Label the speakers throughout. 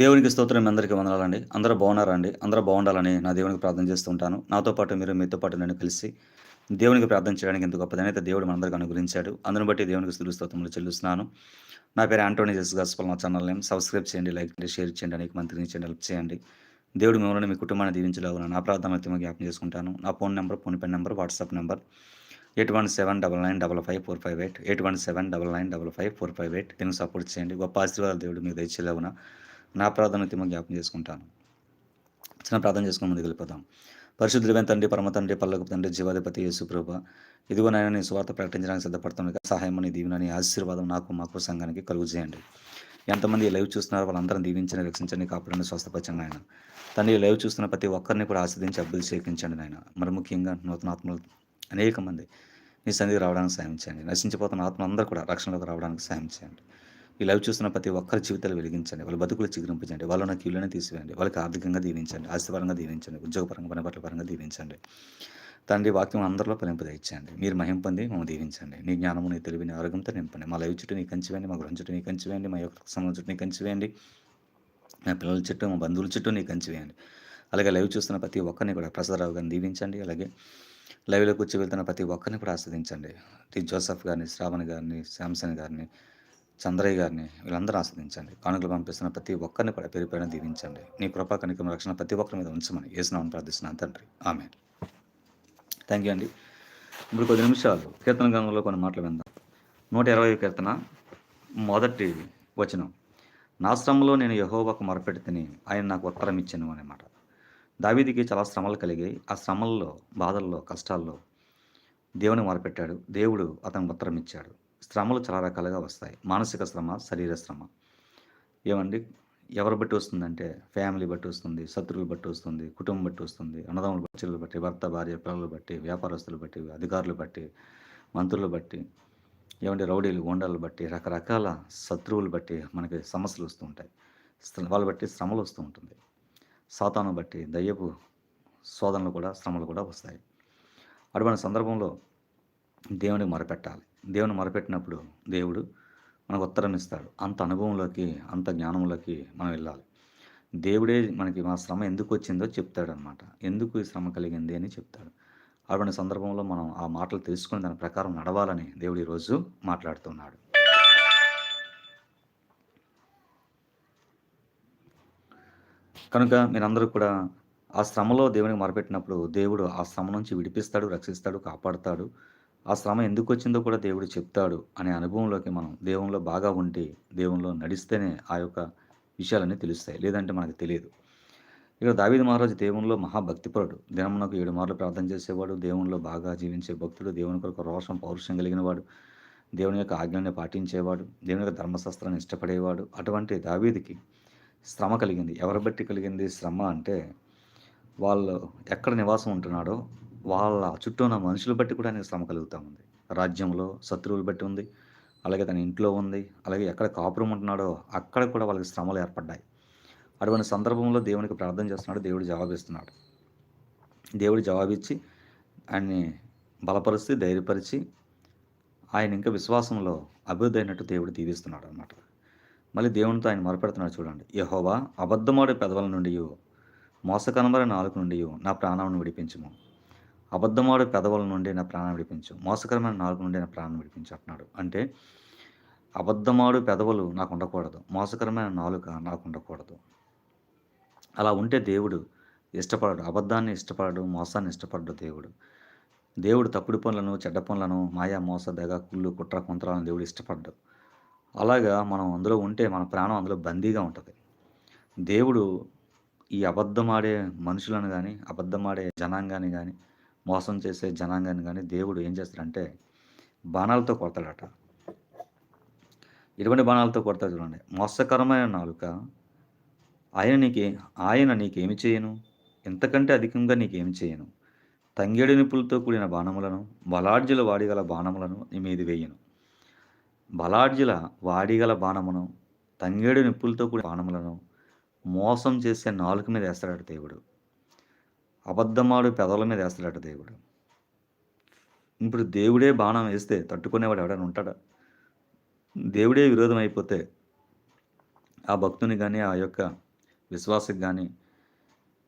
Speaker 1: దేవునికి స్తోత్రం అందరికీ వందనాలండి. అందరూ బాగున్నారండి. అందరూ బాగుండాలని నా దేవునికి ప్రార్థన చేస్తుంటాను. నాతో పాటు మీరు మీతో పాటు నేను కలిసి దేవునికి ప్రార్థన చేయడానికి ఎంత గొప్పదనైతే దేవుడు మనందరికీ అనుగ్రహించాడు. అందుని బట్టి దేవునికి స్థుతి స్తోత్రములు చెల్లిస్తున్నాను. నా పేరు ఆంటోనీ జస్ గాస్పల్. నా ఛానల్ నేమ్ సబ్స్క్రైబ్ చేయండి లైక్ చేయండి షేర్ చేయండి అనేక మంత్రిని చేయండి హెల్ప్ చేయండి. దేవుడు మిమ్మల్ని మీ కుటుంబాన్ని దీవించలాగున నా ప్రార్థన అయితే జ్ఞాపం చేసుకుంటాను. నా phone number PhonePe number WhatsApp number eight one seven double nine double five four five eight eight one seven double nine double five four five eight. దీనికి సపోర్ట్ చేయండి. గొప్ప ఆశీర్వాదాలు దేవుడు మీకు దయచేలాగున నా ప్రార్థన తిమ్మ జ్ఞాపం చేసుకుంటాను. చిన్న ప్రార్థన చేసుకుని ముందుకు వెళ్ళిపోదాం. పరిశుద్ధులైన తండ్రి పరమ తండ్రి పల్లకు తండ్రి జీవాధిపతి యేసుప్రభ ఇదిగో నాయన నీ స్వార్థ ప్రకటించడానికి సిద్ధపడుతున్న సహాయం అని దీవెనని ఆశీర్వాదం నాకు మాకు సంఘానికి కలుగు చేయండి. ఎంతమంది లైవ్ చూస్తున్నారో వాళ్ళందరం దీవించండి రక్షించండి కాపాడండి స్వస్థపరచండి ఆయన తండ్రి ఈ లైవ్ చూస్తున్న ప్రతి ఒక్కరిని కూడా ఆస్వాదించి అభివృద్ధి చేయించండి నాయన. మరి ముఖ్యంగా నూతన ఆత్మలు అనేక మంది నీ సన్నిధి రావడానికి సాయం చేయండి. నశించిపోతున్న ఆత్మ అందరూ కూడా రక్షణలోకి రావడానికి సాయం చేయండి. ఈ లైవ్ చూస్తున్న ప్రతి ఒక్కరి జీవితాలు వెలిగించండి. వాళ్ళ బతుకులు చిగురింపించండి వాళ్ళ నాకు ఇళ్ళని తీసివేయండి. వాళ్ళకి ఆర్థికంగా దీవించండి. ఆస్తిపరంగా దీవించండి. ఉద్యోగపరంగా పనిపట్ల పరంగా దీవించండి. తండ్రి వాక్యం అందరిలో ఫలింపదయించండి మీరు మహిం పొంది మమ్మల్ని దీవించండి. నీ జ్ఞానము నీ తెలివిని ఆరోగ్యంతో నింపండి. మా లైవ్ చుట్టూ నీ కంచివేయండి మా గృహం చుట్టూ నీ కంచివేయండి మా యొక్క సంబంధం చుట్టూ నీ కంచివేయండి మా పిల్లల చుట్టూ మా బంధువుల చుట్టూ నీ కంచివేయండి అలాగే లైవ్ చూస్తున్న ప్రతి ఒక్కరిని కూడా ప్రసాదరావు గారిని దీవించండి. అలాగే లైవ్లో కూర్చోవెళ్తున్న ప్రతి ఒక్కరిని కూడా ఆస్వాదించండి. టి జోసఫ్ గారిని శ్రావణ్ గారిని శాంసన్ గారిని చంద్రయ్య గారిని వీళ్ళందరూ ఆస్వాదించండి. కానుకలు పంపిస్తున్న ప్రతి ఒక్కరిని కూడా పేరు దీవించండి. నీ కృపా కనికం రక్షణ ప్రతి ఒక్కరి మీద ఉంచమని వేసినామని ప్రార్థిస్తున్నాను తండ్రి. ఆమె థ్యాంక్ యూ అండి. ఇప్పుడు కొద్ది నిమిషాలు కీర్తన గంగంలో కొన్ని మాటలు విందాం. నూట ఇరవై కీర్తన మొదటి వచనం. నా శ్రమలో నేను యహోవాకు మొరపెట్టి తిని ఆయన నాకు ఉత్తరం ఇచ్చాను అన్నమాట దావీదికి చాలా శ్రమలు కలిగాయి. ఆ శ్రమల్లో బాధల్లో కష్టాల్లో దేవుని మొరపెట్టాడు. దేవుడు అతనికి ఉత్తరం ఇచ్చాడు. శ్రమలు చాలా రకాలుగా వస్తాయి. మానసిక శ్రమ శరీర శ్రమ. ఏమండి? ఎవరు బట్టి వస్తుందంటే ఫ్యామిలీ బట్టి వస్తుంది శత్రువులు బట్టి వస్తుంది కుటుంబం బట్టి వస్తుంది అన్నదమ్ములు బట్టి బట్టి భర్త భార్య పిల్లలు బట్టి వ్యాపారస్తులు బట్టి అధికారులు బట్టి మంత్రులు బట్టి ఏమంటే రౌడీలు గోండాలు బట్టి రకరకాల శత్రువులు బట్టి మనకి సమస్యలు వస్తూ ఉంటాయి. వాళ్ళు బట్టి శ్రమలు వస్తూ ఉంటుంది. సాతాను బట్టి దయ్యపు శోధనలు కూడా శ్రమలు కూడా వస్తాయి. అటువంటి సందర్భంలో దేవునికి మొరపెట్టాలి. దేవుని మొరపెట్టినప్పుడు దేవుడు మనకు ఉత్తరం ఇస్తాడు. అంత అనుభవంలోకి అంత జ్ఞానంలోకి మనం వెళ్ళాలి. దేవుడే మనకి మా శ్రమ ఎందుకు వచ్చిందో చెప్తాడు అనమాట ఎందుకు ఈ శ్రమ కలిగింది అని చెప్తాడు. అటువంటి సందర్భంలో మనం ఆ మాటలు తెలుసుకుని దాని ప్రకారం నడవాలని దేవుడు ఈరోజు మాట్లాడుతున్నాడు. కనుక మీరందరూ కూడా ఆ శ్రమలో దేవునికి మొరపెట్టినప్పుడు దేవుడు ఆ శ్రమ నుంచి విడిపిస్తాడు రక్షిస్తాడు కాపాడుతాడు. ఆ శ్రమ ఎందుకు వచ్చిందో కూడా దేవుడు చెప్తాడు అనే అనుభవంలోకి మనం దేవునిలో బాగా ఉండి దేవునిలో నడిస్తేనే ఆ యొక్క విషయాలన్నీ తెలుస్తాయి. లేదంటే మనకు తెలియదు. ఇక్కడ దావీది మహారాజు దేవునిలో మహాభక్తిపరుడు. దినమునకు ఏడు మార్లు ప్రార్థన చేసేవాడు. దేవునిలో బాగా జీవించే భక్తుడు. దేవుని కొరకు రోషం పౌరుషం కలిగిన వాడు దేవుని యొక్క ఆజ్ఞాన్ని పాటించేవాడు. దేవుని యొక్క ధర్మశాస్త్రాన్ని ఇష్టపడేవాడు. అటువంటి దావీదికి శ్రమ కలిగింది. ఎవరి బట్టి కలిగింది? శ్రమ అంటే వాళ్ళు ఎక్కడ నివాసం ఉంటున్నాడో వాళ్ళ చుట్టూ ఉన్న మనుషులు బట్టి కూడా ఆయనకు శ్రమ కలుగుతూ ఉంది. రాజ్యంలో శత్రువులు బట్టి ఉంది. అలాగే తన ఇంట్లో ఉంది. అలాగే ఎక్కడ కాపురం ఉంటున్నాడో అక్కడ కూడా వాళ్ళకి శ్రమలు ఏర్పడ్డాయి. అటువంటి సందర్భంలో దేవునికి ప్రార్థన చేస్తున్నాడు. దేవుడు జవాబిస్తున్నాడు. దేవుడు జవాబిచ్చి ఆయన్ని బలపరిచి ధైర్యపరిచి ఆయన ఇంకా విశ్వాసంలో అభివృద్ధి అయినట్టు దేవుడు దీవిస్తున్నాడు అనమాట మళ్ళీ దేవునితో ఆయన మొరపెడుతున్నాడు చూడండి. యహోవా అబద్ధమాడే పెదవుల నుండి మోసకనబరి నాలుగు నుండి నా ప్రాణాలను విడిపించము. అబద్ధమాడు పెదవుల నుండి నా ప్రాణం విడిపించు. మోసకరమైన నాలుగు నుండి నా ప్రాణం విడిపించు అంటున్నాడు. అంటే అబద్ధమాడు పెదవులు నాకు ఉండకూడదు. మోసకరమైన నాలుక నాకు ఉండకూడదు. అలా ఉంటే దేవుడు ఇష్టపడడు. అబద్ధాన్ని ఇష్టపడడు. మోసాన్ని ఇష్టపడడు దేవుడు. దేవుడు తప్పుడు పనులను చెడ్డ పనులను మాయా మోస దగ కుళ్ళు కుట్ర కొంతలను దేవుడు ఇష్టపడ్డు. అలాగా మనం అందులో ఉంటే మన ప్రాణం అందులో బందీగా ఉంటుంది. దేవుడు ఈ అబద్ధమాడే మనుషులను కానీ అబద్ధమాడే జనాంగాన్ని కానీ మోసం చేసే జనాంగాన్ని కానీ దేవుడు ఏం చేస్తాడంటే బాణాలతో కొడతాడట. ఇటువంటి బాణాలతో కొడతాడు చూడండి. మోసకరమైన నాలుక ఆయన నీకే ఆయన నీకేమి చేయను? ఎంతకంటే అధికంగా నీకేమి చేయను? తంగేడు నిప్పులతో కూడిన బాణములను బలాడ్జుల వాడిగల బాణములను నీ మీద వేయను. బలాడ్జుల వాడిగల బాణమును తంగేడు నిప్పులతో కూడిన బాణములను మోసం చేసే నాలుక మీద వేస్తాడట దేవుడు. అబద్ధమాడు పెదవుల మీద వేస్తాడట దేవుడు. ఇప్పుడు దేవుడే బాణం వేస్తే తట్టుకునేవాడు ఎవడైనా ఉంటాడా? దేవుడే విరోధం అయిపోతే ఆ భక్తుని కానీ ఆ యొక్క విశ్వాసకి కానీ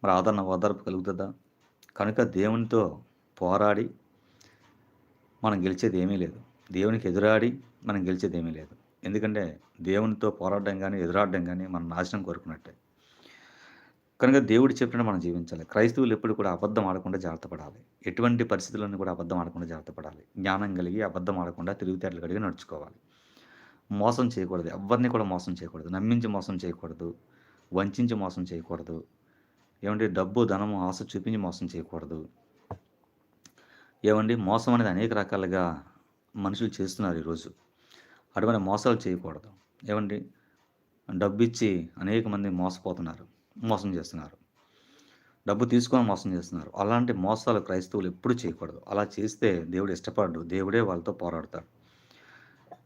Speaker 1: మరి ఆదరణ ఓదార్పు కలుగుతుందా? కనుక దేవునితో పోరాడి మనం గెలిచేది ఏమీ లేదు. దేవునికి ఎదురాడి మనం గెలిచేది ఏమీ లేదు. ఎందుకంటే దేవునితో పోరాడడం కానీ ఎదురాడడం కానీ మన నాశనం కోరుకున్నట్టే. కనుక దేవుడు చెప్పినట్టు మనం జీవించాలి. క్రైస్తవులు ఎప్పుడు కూడా అబద్ధం ఆడకుండా జాగ్రత్త పడాలి. ఎటువంటి పరిస్థితులను కూడా అబద్ధం ఆడకుండా జాగ్రత్త పడాలి. జ్ఞానం కలిగి అబద్ధం ఆడకుండా తిరుగుతేటలు కలిగి నడుచుకోవాలి. మోసం చేయకూడదు. ఎవరిని కూడా మోసం చేయకూడదు. నమ్మించి మోసం చేయకూడదు. వంచించి మోసం చేయకూడదు. ఏమంటే డబ్బు ధనము ఆశ చూపించి మోసం చేయకూడదు. ఏమండి? మోసం అనేది అనేక రకాలుగా మనుషులు చేస్తున్నారు ఈరోజు. అటువంటి మోసాలు చేయకూడదు. ఏమండి? డబ్బు ఇచ్చి అనేక మంది మోసపోతున్నారు. మోసం చేస్తున్నారు. డబ్బు తీసుకొని మోసం చేస్తున్నారు. అలాంటి మోసాలు క్రైస్తవులు ఎప్పుడు చేయకూడదు. అలా చేస్తే దేవుడు ఇష్టపడ్డు. దేవుడే వాళ్ళతో పోరాడతాడు.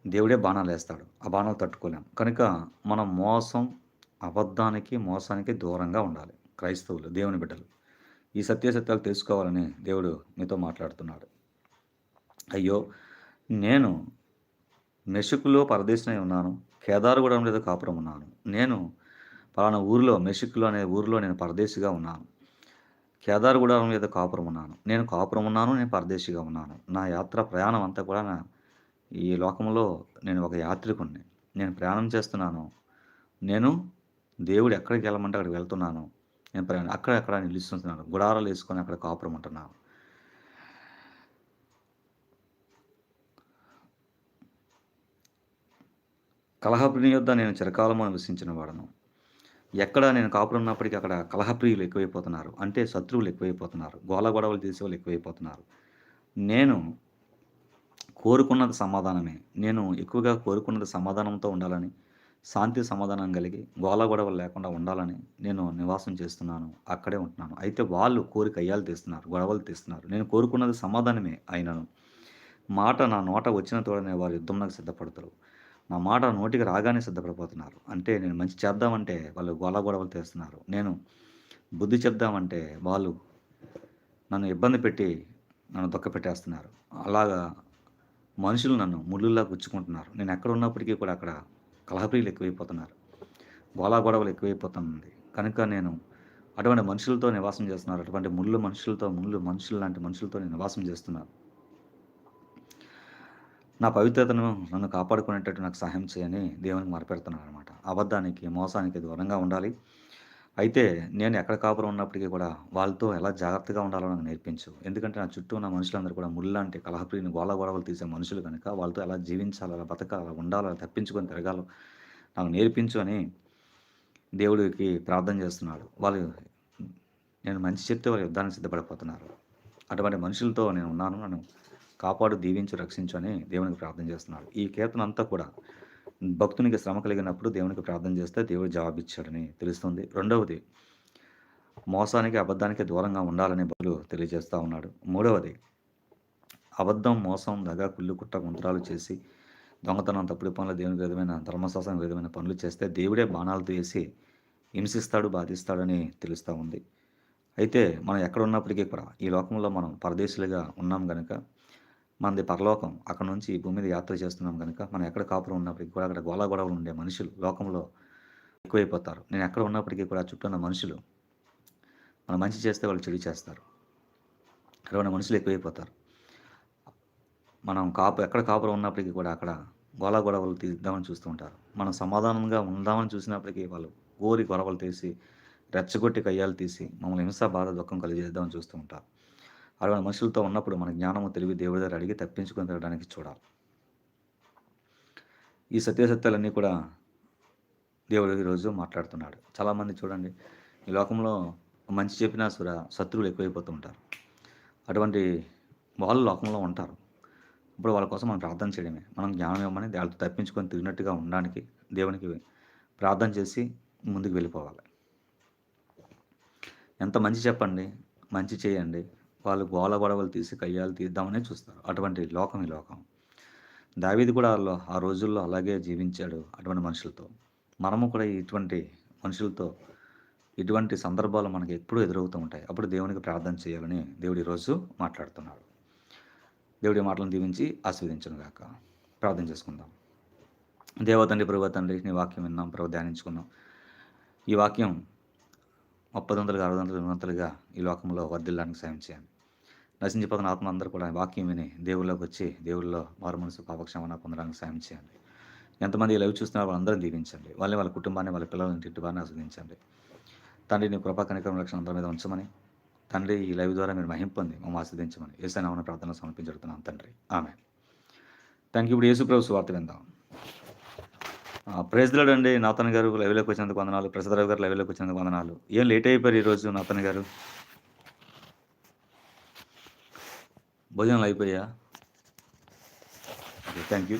Speaker 1: దేవుడే బాణాలు వేస్తాడు. ఆ బాణాలు తట్టుకోలేం. కనుక మనం మోసం అబద్ధానికి మోసానికి దూరంగా ఉండాలి. క్రైస్తవులు దేవుని బిడ్డలు. ఈ సత్యాసత్యాలు తెలుసుకోవాలని దేవుడు మీతో మాట్లాడుతున్నాడు. అయ్యో నేను మెషుకులో పరదేశమై ఉన్నాను. కేదారుగూడెం మీద కాపురం ఉన్నాను. నేను పలానా ఊరిలో మెషిక్లో అనే ఊరిలో నేను పరదేశిగా ఉన్నాను. కేదార్గూడెం మీద కాపురం ఉన్నాను. నేను కాపురం ఉన్నాను నేను పరదేశిగా ఉన్నాను. నా యాత్ర ప్రయాణం అంతా కూడా నా ఈ లోకంలో నేను ఒక యాత్రికుణ్ణి. నేను ప్రయాణం చేస్తున్నాను. నేను దేవుడు ఎక్కడికి వెళ్ళమంటే అక్కడికి వెళ్తున్నాను. నేను ప్రయాణం అక్కడ అక్కడ నిలుస్తున్నాను. గుడారాలు వేసుకొని అక్కడ కాపురం ఉంటున్నాను. కలహప్రిని యొద్ద నేను చిరకాలము నివసించిన వాడను ఎక్కడ నేను కాపురం ఉన్నప్పటికీ అక్కడ కలహప్రియులు ఎక్కువైపోతున్నారు. అంటే శత్రువులు ఎక్కువైపోతున్నారు. గోల గొడవలు చేసే వాళ్ళు ఎక్కువైపోతున్నారు. నేను కోరుకున్నది సమాధానమే. నేను ఎక్కువగా కోరుకున్నది సమాధానంతో ఉండాలని శాంతి సమాధానం కలిగి గోల గొడవలు లేకుండా ఉండాలని నేను నివాసం చేస్తున్నాను. అక్కడే ఉంటున్నాను. అయితే వాళ్ళు కోరిక అయ్యాలు తీస్తున్నారు గొడవలు తీస్తున్నారు. నేను కోరుకున్నది సమాధానమే అయినను. మాట నా నోట వచ్చిన తోడనే వారు యుద్ధంలోకి సిద్ధపడతారు. నా మాట నోటికి రాగానే సిద్ధపడిపోతున్నారు. అంటే నేను మంచి చేద్దామంటే వాళ్ళు గొల గొడవలు తెస్తున్నారు. నేను బుద్ధి చెప్దామంటే వాళ్ళు నన్ను ఇబ్బంది పెట్టి నన్ను దొక్క పెట్టేస్తున్నారు. అలాగా మనుషులు నన్ను ముళ్ళులా గుచ్చుకుంటున్నారు. నేను ఎక్కడ ఉన్నప్పటికీ కూడా అక్కడ కలహప్రియులు ఎక్కువైపోతున్నారు. గోలా గొడవలు ఎక్కువైపోతుంది కనుక నేను అటువంటి మనుషులతో నివాసం చేస్తున్నారు. అటువంటి ముళ్ళు మనుషులతో ముళ్ళు మనుషులు లాంటి మనుషులతో నేను నివాసం చేస్తున్నాను. నా పవిత్రతను నన్ను కాపాడుకునేటట్టు నాకు సహాయం చేయని దేవునికి మరపెడుతున్నాను అనమాట అబద్ధానికి మోసానికి దూరంగా ఉండాలి. అయితే నేను ఎక్కడ కాపురం ఉన్నప్పటికీ కూడా వాళ్ళతో ఎలా జాగ్రత్తగా ఉండాలో నాకు నేర్పించు. ఎందుకంటే నా చుట్టూ ఉన్న మనుషులందరూ కూడా ముళ్ళంటే కలహప్రియని గోళ గొడవలు తీసే మనుషులు కనుక వాళ్ళతో ఎలా జీవించాలి అలా బతకాలి అలా ఉండాలి అలా తప్పించుకొని తిరగాలో నాకు నేర్పించు అని దేవుడికి ప్రార్థన చేస్తున్నాడు. వాళ్ళు నేను మంచి చెప్తే వాళ్ళు యుద్ధానికి సిద్ధపడిపోతున్నారు. అటువంటి మనుషులతో నేను ఉన్నాను. నన్ను కాపాడు దీవించు రక్షించు అని దేవునికి ప్రార్థన చేస్తున్నాడు ఈ కీర్తన అంతా కూడా భక్తునికి శ్రమ కలిగినప్పుడు దేవునికి ప్రార్థన చేస్తే దేవుడు జవాబిచ్చాడని తెలుస్తుంది. రెండవది మోసానికి అబద్ధానికి దూరంగా ఉండాలని బదులు తెలియజేస్తూ ఉన్నాడు. మూడవది అబద్ధం మోసం దగా కుళ్ళు కుట్ట గుంతరాలు చేసి దొంగతనం తప్పుడు పనులు దేవునికి విధమైన ధర్మశాస్త్రం విధమైన పనులు చేస్తే దేవుడే బాణాలతో వేసి హింసిస్తాడు బాధిస్తాడని తెలుస్తూ ఉంది. అయితే మనం ఎక్కడ ఉన్నప్పటికీ కూడా ఈ లోకంలో మనం పరదేశులుగా ఉన్నాం కనుక మనది పరలోకం అక్కడ నుంచి ఈ భూమి మీద యాత్ర చేస్తున్నాం కనుక మనం ఎక్కడ కాపురం ఉన్నప్పటికీ కూడా అక్కడ గోళ గొడవలు ఉండే మనుషులు లోకంలో ఎక్కువైపోతారు. నేను ఎక్కడ ఉన్నప్పటికీ కూడా చుట్టూ ఉన్న మనుషులు మనం మంచి చేస్తే వాళ్ళు చెడు చేస్తారు. అటువంటి మనుషులు ఎక్కువైపోతారు. మనం కాపు ఎక్కడ కాపురం ఉన్నప్పటికీ కూడా అక్కడ గోళ గొడవలు తీద్దామని చూస్తూ ఉంటారు. మనం సమాధానంగా ఉందామని చూసినప్పటికీ వాళ్ళు గోరి గొడవలు తీసి రెచ్చగొట్టి కయ్యాలు తీసి మమ్మల్ని హింస బాధ దుఃఖం కలిగేద్దామని చూస్తూ ఉంటారు. అలాంటి మనుషులతో ఉన్నప్పుడు మన జ్ఞానము తెలివి దేవుడి దగ్గర అడిగి తప్పించుకొని తిరగడానికి చూడాలి. ఈ సత్యాసత్యాలన్నీ కూడా దేవుడు ఈరోజు మాట్లాడుతున్నాడు. చాలామంది చూడండి ఈ లోకంలో మంచి చెప్పినా సురా శత్రువులు ఎక్కువైపోతూ ఉంటారు. అటువంటి వాళ్ళు లోకంలో ఉంటారు. ఇప్పుడు వాళ్ళ కోసం మనం ప్రార్థన చేయడమే. మనం జ్ఞానం ఇవ్వమని వాళ్ళతో తప్పించుకొని తిరిగినట్టుగా ఉండడానికి దేవునికి ప్రార్థన చేసి ముందుకు వెళ్ళిపోవాలి. ఎంత మంచి చెప్పండి మంచి చేయండి వాళ్ళు గోల గొడవలు తీసి కయ్యాలు తీద్దామనే చూస్తారు. అటువంటి లోకం ఈ లోకం. దావీది కూడా ఆ రోజుల్లో అలాగే జీవించాడు అటువంటి మనుషులతో. మనము కూడా ఇటువంటి మనుషులతో ఇటువంటి సందర్భాలు మనకి ఎప్పుడూ ఎదురవుతూ ఉంటాయి. అప్పుడు దేవునికి ప్రార్థన చేయాలని దేవుడు ఈరోజు మాట్లాడుతున్నాడు. దేవుడి మాటలను దీవించి ఆస్వాదించను గాక ప్రార్థన చేసుకుందాం. దేవతండ్రి ప్రభు తండ్రి నీ వాక్యం విన్నాం ప్రభు ధ్యానించుకున్నాం. ఈ వాక్యం ముప్పై వందలుగా అరవై వందలు వందలుగా ఈ లోకంలో వర్ధిల్లడానికి సాయం చేయండి. నశించిపోతున్న ఆత్మ అందరూ కూడా వాక్యం విని దేవుళ్ళలోకి వచ్చి దేవుళ్ళలో మారు మనసు పాపక్షమణ పొందడానికి సాయం చేయండి. ఎంతమంది లైవ్ చూస్తున్నారో వాళ్ళందరూ దీవించండి. వాళ్ళని వాళ్ళ కుటుంబాన్ని వాళ్ళ పిల్లలని ఇంటి వారిని ఆస్వాదించండి. తండ్రి నీ కృపా కనికరం రక్షణ అందరి మీద ఉంచమని తండ్రి ఈ లైవ్ ద్వారా మీరు మహింపొంది మమ్మల్ని ఆస్వాదించమని ఏసైనా ప్రార్థన సమర్పించుతున్నాం తండ్రి. ఆమె థ్యాంక్ యూ ఇప్పుడు యేసుప్రభు వార్త విందాం. ప్రైజ్ అండి నాతన్ గారు లైవ్లోకి వచ్చినందుకు వందనాలు ప్రసాదరావు గారు లైవ్లోకి వచ్చినందుకు వందనాలు. ఏం లేట్ అయిపోయారు ఈరోజు నాతన్ గారు? భోజనాలు అయిపోయా ఓకే థ్యాంక్ యూ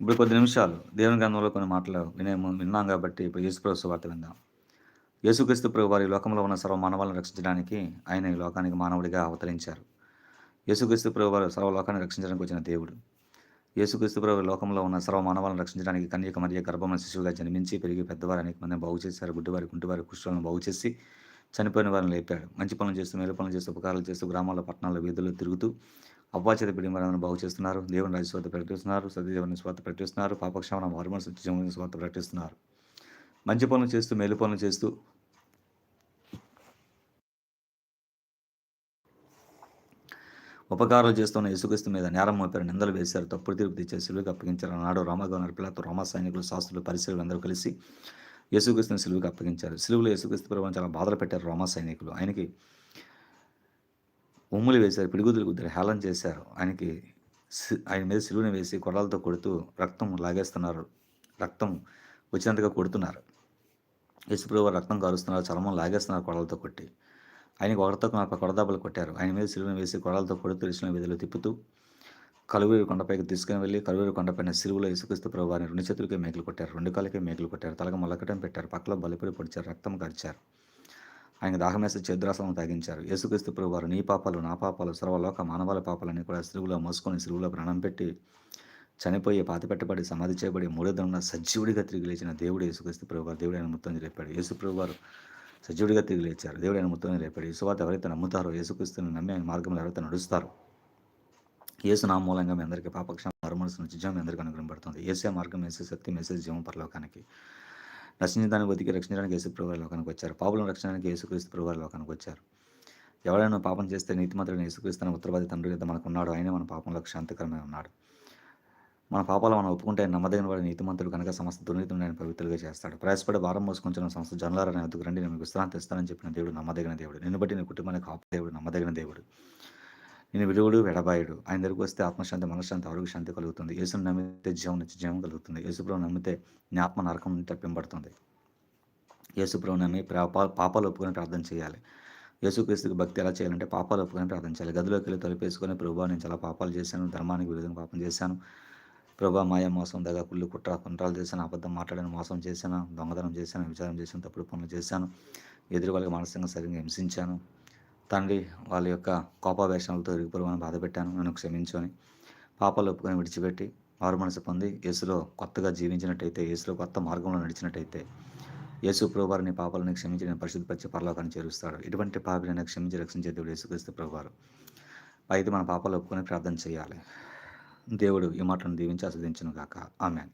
Speaker 1: ఇప్పుడు కొద్ది నిమిషాలు. దేవుని గ్రంథంలో కొన్ని మాటలు వినే విన్నాం కాబట్టి ఇప్పుడు యేసుప్రభు వార్త విందాం. యేసుక్రీస్తు ప్రభు వారి లోకంలో ఉన్న సర్వ మానవాలను రక్షించడానికి ఆయన ఈ లోకానికి మానవుడిగా అవతరించారు. యేసుక్రీస్తు ప్రభు వారు సర్వ లోకాన్ని రక్షించడానికి వచ్చిన దేవుడు. యేసుక్రీస్తు ప్రభు లోకంలో ఉన్న సర్వ మానవాలను రక్షించడానికి కన్యక మరియు గర్భమైన శిశువుగా జన్మించి పెరిగి పెద్దవారు అనేక మంది బాగు చేశారు. గుడ్డివారి కుంటివారి కుష్ఠులను బాగు చేసి చనిపోయిన వారిని లేపాడు. మంచి పనులు చేస్తూ మేలు పనులు చేస్తూ ఉపకారాలు చేస్తూ గ్రామాల్లో పట్టణాల్లో వీధుల్లో తిరుగుతూ అవ్వాచేత పిడి వారిని బాగు చేస్తున్నారు. దేవుని రాజ్య ప్రకటిస్తున్నారు. సత్యదేవుని స్వార్థ ప్రకటిస్తున్నారు. పాపక్షమణ వారుమన సత్యజీవన స్వార్థ ప్రకటిస్తున్నారు. మంచి పనులు చేస్తూ మేలు పనులు చేస్తూ ఉపకారాలు చేస్తున్న యేసుక్రీస్తు మీద నేరం మోపారు. నిందలు వేశారు. తప్పుడు తీర్పు తెచ్చారు. సిలువుకి అప్పగించారు. నాడు రామగవర్నర్ పిల్లతో రోమా సైనికులు శాస్త్రులు పరిశీలు అందరూ కలిసి యేసుక్రీస్తుని సిలువుకి అప్పగించారు. సిలువులో యేసుక్రీస్తు ప్రభుత్వం చాలా బాధలు పెట్టారు రోమా సైనికులు. ఆయనకి ఉమ్ములు వేశారు పిడిగుదులు కుదిరి హేళన చేశారు. ఆయనకి ఆయన మీద సిలువుని వేసి కొడలతో కొడుతూ రక్తం లాగేస్తున్నారు. రక్తం వచ్చినంతగా కొడుతున్నారు. యేసుప్రభు రక్తం కారుస్తున్నారు చలమం లాగేస్తున్నారు కొడలతో కొట్టి. ఆయనకు ఒకరితో కొడదాబలు కొట్టారు. ఆయన మీద సిలువను వేసి కొడలతో కొడుతూ ఇచ్చిన వీధిలో తిప్పుతూ కలువేరు కొండపైకి తీసుకుని వెళ్ళి కలువేరు కొండపైన సిలువులో ఇసుకిస్తూ ప్రభువారిని రెండు చేతులకే మేకలు కొట్టారు. రెండు కాళ్ళకే మేకలు కొట్టారు. తలక మొలకటం పెట్టారు. పక్కలో బలిపడి పొడిచారు. రక్తం గడిచారు ఆయన దాహమేసి చేద్రాసనం తాగించారు. యేసుక్రీస్తు ప్రభువారు నీ పాపాలు నా పాపాలు సర్వలోక మానవాల పాపాలని కూడా సిలువులో మోసుకొని సిలువులో ప్రాణం పెట్టి చనిపోయి పాతి పెట్టబడి సమాధి చేయబడి మూడోదన సజీవుడిగా తిరిగి లేచిన దేవుడు యేసుక్రీస్తు ప్రభువారు దేవుడు ఆయన మొత్తం రేపాడు యేసు ప్రభువారు సజీవుడిగా తిరిగి లేచారు. దేవుడు ఆయన మొత్తం రేపాడు యేసువాత ఎవరైతే నమ్ముతారో యేసుక్రీస్తుని నమ్మి ఆయన మార్గంలో ఎవరైతే నడుస్తారో యేసు నా మూలంగా మీ అందరికీ పాపక్షం మరుమనసు నుంచి జీవం మీ అందరికీ అనుగ్రహపడుతుంది ఏసే మార్గం ఏసే శక్తి మెసేజ్ జీవం పరలోకానికి. నశించడానికి బతికి రక్షించడానికి యేసు ప్రభు లోకానికి వచ్చారు. పాపలను రక్షించడానికి యేసుక్రీస్తు ప్రభు లోకానికి వచ్చారు. ఎవరైనా పాపం చేస్తే నీతిమంతుడిని ఏసుక్రీస్తున్న ఉత్తరవాది తండ్రి మనకు ఉన్నాడు. ఆయనే మన పాపంలో శాంతికరమే ఉన్నాడు. మన పాపాలు మనం ఒప్పుకుంటే నమ్మదగిన వాడు నీతిమంతుడు కనుక సమస్త దుర్నీతిని ఆయన పవిత్రులుగా చేస్తాడు. ప్రయాసపడి భారం మోసుకుంటున్న సంస్థ జనలారని ఎదుగు రండి. నేను విశ్రాంతి ఇస్తానని చెప్పిన దేవుడు నమ్మదగిన దేవుడు. నిన్ను బట్టి నీ కుటుంబానికి కాపు దేవుడు నమ్మదగిన దేవుడు. నేను విడువుడు వెడబాయుడు. ఆయన దగ్గరకు వస్తే ఆత్మశాంతి మనశ్శాంతి ఆరోగ్య శాంతి కలుగుతుంది. యేసును నమ్మితే జీవం నుంచి జీవం కలుగుతుంది. యేసుప్రభు నమ్మితే నీ ఆత్మ నరకం నుంచి తప్పింపడుతుంది యేసుప్రభు నమ్మి పాపాలు ఒప్పుకొని ప్రార్థన చేయాలి. యేసుక్రీస్తుకి భక్తి ఎలా చేయాలంటే పాపాలు ఒప్పుకొని ప్రార్థన చేయాలి. గదిలోకి వెళ్ళి తలుపేసుకొని ప్రభు నేను చాలా పాపాలు చేశాను ధర్మానికి విరుద్ధంగా పాపం చేశాను. ప్రభా మాయ మోసం దగ్గర కుళ్ళు కుట్ర కుంట్రాలు చేశాను అబద్ధం మాట్లాడిన మోసం చేశాను దొంగతనం చేశాను విచారం చేశాను తప్పుడు పనులు చేశాను ఎదురు వాళ్ళకి మానసికంగా సరిగ్గా హింసించాను. తండ్రి వాళ్ళ యొక్క కోపావేషాలతో ఇరుగుపరువని బాధ పెట్టాను. నన్ను క్షమించుకొని పాపాలు ఒప్పుకొని విడిచిపెట్టి మారు మనసు పొంది యేసులో కొత్తగా జీవించినట్టయితే యేసులో కొత్త మార్గంలో నడిచినట్టయితే యేసు ప్రభువారిని పాపాలను క్షమించి నేను పరిశుద్ధపరిచి పరలోకాన్ని చేరుస్తాడు. ఇటువంటి పాపని క్షమించి రక్షించే దేవుడు యేసుక్రీస్తు ప్రభువారు. అయితే మన పాపాలు ఒప్పుకొని ప్రార్థన చేయాలి. దేవుడు ఈ మాటను దీవించి ఆస్వాదించను కాక ఆమె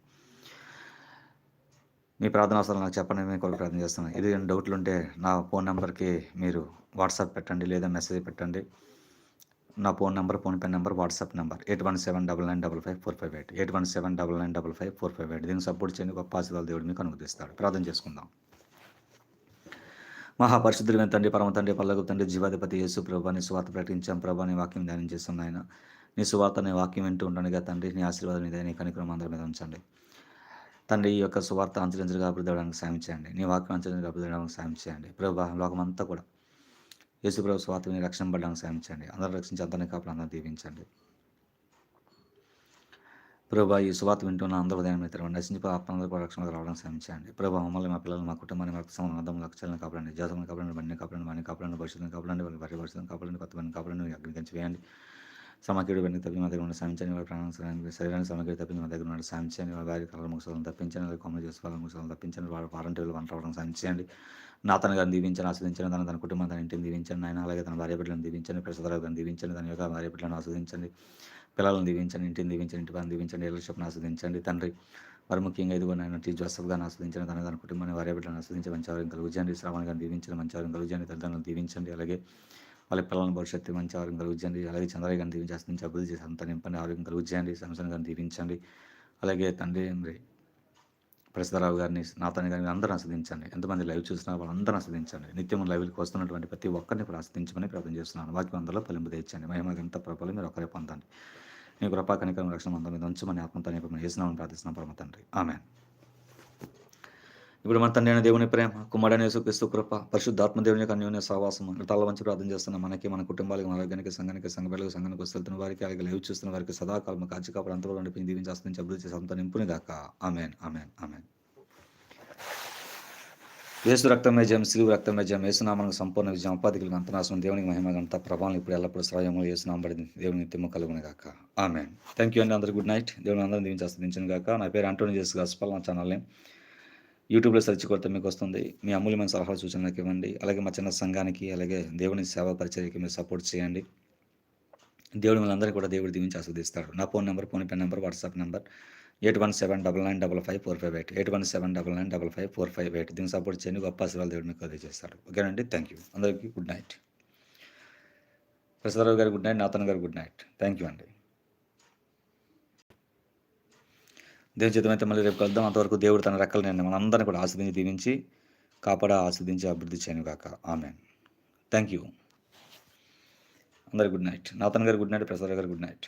Speaker 1: మీ ప్రార్థన అవసరం నాకు చెప్పండి మీ కొరకు ప్రార్థన చేస్తున్నాను ఇది డౌట్లు ఉంటే నా ఫోన్ నెంబర్కి మీరు వాట్సాప్ పెట్టండి లేదా మెసేజ్ పెట్టండి. నా phone number PhonePe number WhatsApp number eight one seven double nine double five four five eight. Eight one seven double nine double five four five eight. దీనికి సపోర్ట్ చేయండి గొప్ప ఆశీర్వాద దేవుడు మీకు అనుమతిస్తాడు ప్రార్థన చేసుకుందాం. మహాపరిశుద్ధులైన తండ్రి పరమ తండ్రి పల్లగు తండ్రి జీవాధిపతి యేసు ప్రభాని స్వార్థ ప్రకటించాం ప్రభాని వాక్యం ధ్యానం చేస్తున్నాం ఆయన నీ సువార్త నీ వాక్యం వింటూ ఉండగా తండ్రి నీ ఆశీర్వాదం మీద నీ కనికరం అందరి మీద ఉంచండి. తండ్రి ఈ యొక్క సువార్త అంచరించగా అభివృద్ధి సాయం చేయండి. నీ వాక్యం అంచరించగా అభివృద్ధి సాయం చేయండి. ప్రభా లోకమంతా కూడా యేసు ప్రభు స్వార్థ రక్షణ పడడానికి సాధించండి అందరూ రక్షించి అందరినీ కాపులు అందరూ దీవించండి. ప్రభా ఈ సువార్త వింటున్న అందరూ ఉదయం మిత్రం నశించి ఆత్మలందరూ కూడా రక్షణ రావడానికి సాయం ప్రభా మమ్మల్ని మా పిల్లలు మా కుటుంబాన్ని మా సంబంధం లక్ష్యాలను కాపాడండి. జాతలను కాపాడండి బండిని కాపాడండి మని కాపాడండి భవిష్యత్తును కాపాడండి వాళ్ళ భార్య భవిష్యత్తును కాపాడండి కొత్త పని కాపాడండి అగ్నికించి వేయండి. సమగ్రుడు వెనక తప్పి మా దగ్గర ఉన్న సాధించని వారి ప్రాణం శరీరాన్ని సమగ్రుడు తప్పి మా దగ్గర ఉన్న సాధించండి వారి భార్య కలర్ ముసలను తప్పించండి వారి కొమ్మలు చేసి వాళ్ళ ముసలను తప్పించండి వారి వారంటీలు వంట రావడం సాధించండి నా తన గారిని దీవించండి ఆస్వాదించండి తన తన కుటుంబం తన ఇంటిని దీవించండి ఆయన అలాగే తన భార్య బిడ్డలను దీవించండి ప్రసాదరావు గారిని దీవించండి తన యొక్క భార్య బిడ్డలను ఆస్వాదించండి. పిల్లలను దీవించండి ఇంటిని దీవించండి ఇంటి పని దీవించండి ఏళ్ళ ఆస్వాదించండి. తండ్రి వారు ముఖ్యంగా ఇదిగో నాయన టీ జోసఫ్ గారిని ఆస్వాదించిన తన తన కుటుంబాన్ని వారి బిడ్డలను ఆస్వాదించి మంచి ఆరోగ్యం కలుగుజండి శ్రావణ గారిని దీవించండి మంచి ఆరోగ్యం కలుగుజండి తల్లిదండ్రులను దీవించండి. అలాగే వాళ్ళ పిల్లల భవిష్యత్తు మంచి ఆరోగ్యం కలుగుచేయండి అలాగే చంద్రయ్య గారిని దీవించి నుంచి అభివృద్ధి చేసి అంత నింపని ఆరోగ్యం కలుగుచేయండి సంసన్ గారిని దీవించండి. అలాగే తండ్రి మరి ప్రసాదరావు గారిని నాతని గారిని అందరూ ఆస్వాదించండి. ఎంతమంది లైవ్ చూసినా వాళ్ళందరూ ఆస్వాదించండి. నిత్యం లైవ్కి వస్తున్నటువంటి ప్రతి ఒక్కరిని ఇప్పుడు ఆస్వాదించమని ప్రార్థన చేస్తున్నాను. వాక్యం అందరిలో ఫలింపు తెచ్చండి. మహిమ గంత ప్రభలు మీరు ఒకరే పొందండి. నీ కృపా కనికరం రక్షణ మందం మీద ఉంచమని ఆత్మతో నేను చేసినామని ప్రార్థిస్తున్నాం. పరమ తండ్రి. ఆమె ఇప్పుడు మన తండ్రి అయిన దేవుని ప్రేమ కుమ్మడైన యేసుక్రీస్తు కృప పరిశుద్ధాత్మ దేవుని యొక్క అన్యోన్య సహవాసం తల వంచి ప్రార్థన చేస్తున్న మనకి మన కుటుంబాలకు ఆరోగ్యానికి సంఘానికి సంఘ పిల్లలకు సంఘానికి వస్తున్న వారికి అలాగే లైవ్ చూస్తున్న వారికి సదాకాలం కాచి కాపాడు అంతలో నడిపి దీవించి ఆస్తించి అభివృద్ధి సంత నింపుని గాక. Amen amen amen. యేసు రక్తమే జయం సిలువు రక్తమే జయం యేసునామానికి సంపూర్ణ విజయం అపాధికులకు అంతనాశనం దేవునికి మహిమ గంట ప్రభావం ఇప్పుడు ఎల్లప్పుడూ శ్రాయము యేసునామం పడింది దేవుని తిమ్మ కలుగును గాక. ఆమె థ్యాంక్ యూ అండి అందరు గుడ్ నైట్. దేవుని అందరం దీవించి ఆస్వాదించను గాక. నా పేరు అంటోని చేసి గాస్పల్ నా ఛానల్ని యూట్యూబ్లో సెర్చ్ కొడితే మీకు వస్తుంది. మీ అమూల్యమైన సలహా సూచనలకు ఇవ్వండి. అలాగే మా చిన్న సంఘానికి అలాగే దేవుని సేవా పరిచర్యకి మీరు సపోర్ట్ చేయండి. దేవుడు మనందరికీ కూడా దేవుడు దీవించి ఆస్వాదిస్తాడు నా phone number PhonePe number WhatsApp number eight one seven double nine double five four five eight. Eight one seven double nine double five four five eight. దీన్ని సపోర్ట్ చేయండి గొప్ప ఆశీర్వాదాలు దేవుడు మీకు అది ఓకేనండి? Thank you. అందరికీ గుడ్ నైట్. ప్రసాదరావు గారు గుడ్ నైట్ నాతన్ గారు గుడ్ నైట్. థ్యాంక్ యూ అండి. దేవుని చిత్తమైతే మళ్ళీ రేపు కలుద్దాం. అంతవరకు దేవుడు తన రెక్కలు నేను మనందరినీ కూడా ఆస్వాదించి దీవించి కాపాడ ఆస్వాదించి అభివృద్ధి చేయను కాక ఆమె థ్యాంక్ యూ అందరు గుడ్ నైట్ నాతన్ గారు గుడ్ నైట్ ప్రసాద్ గారు గుడ్ నైట్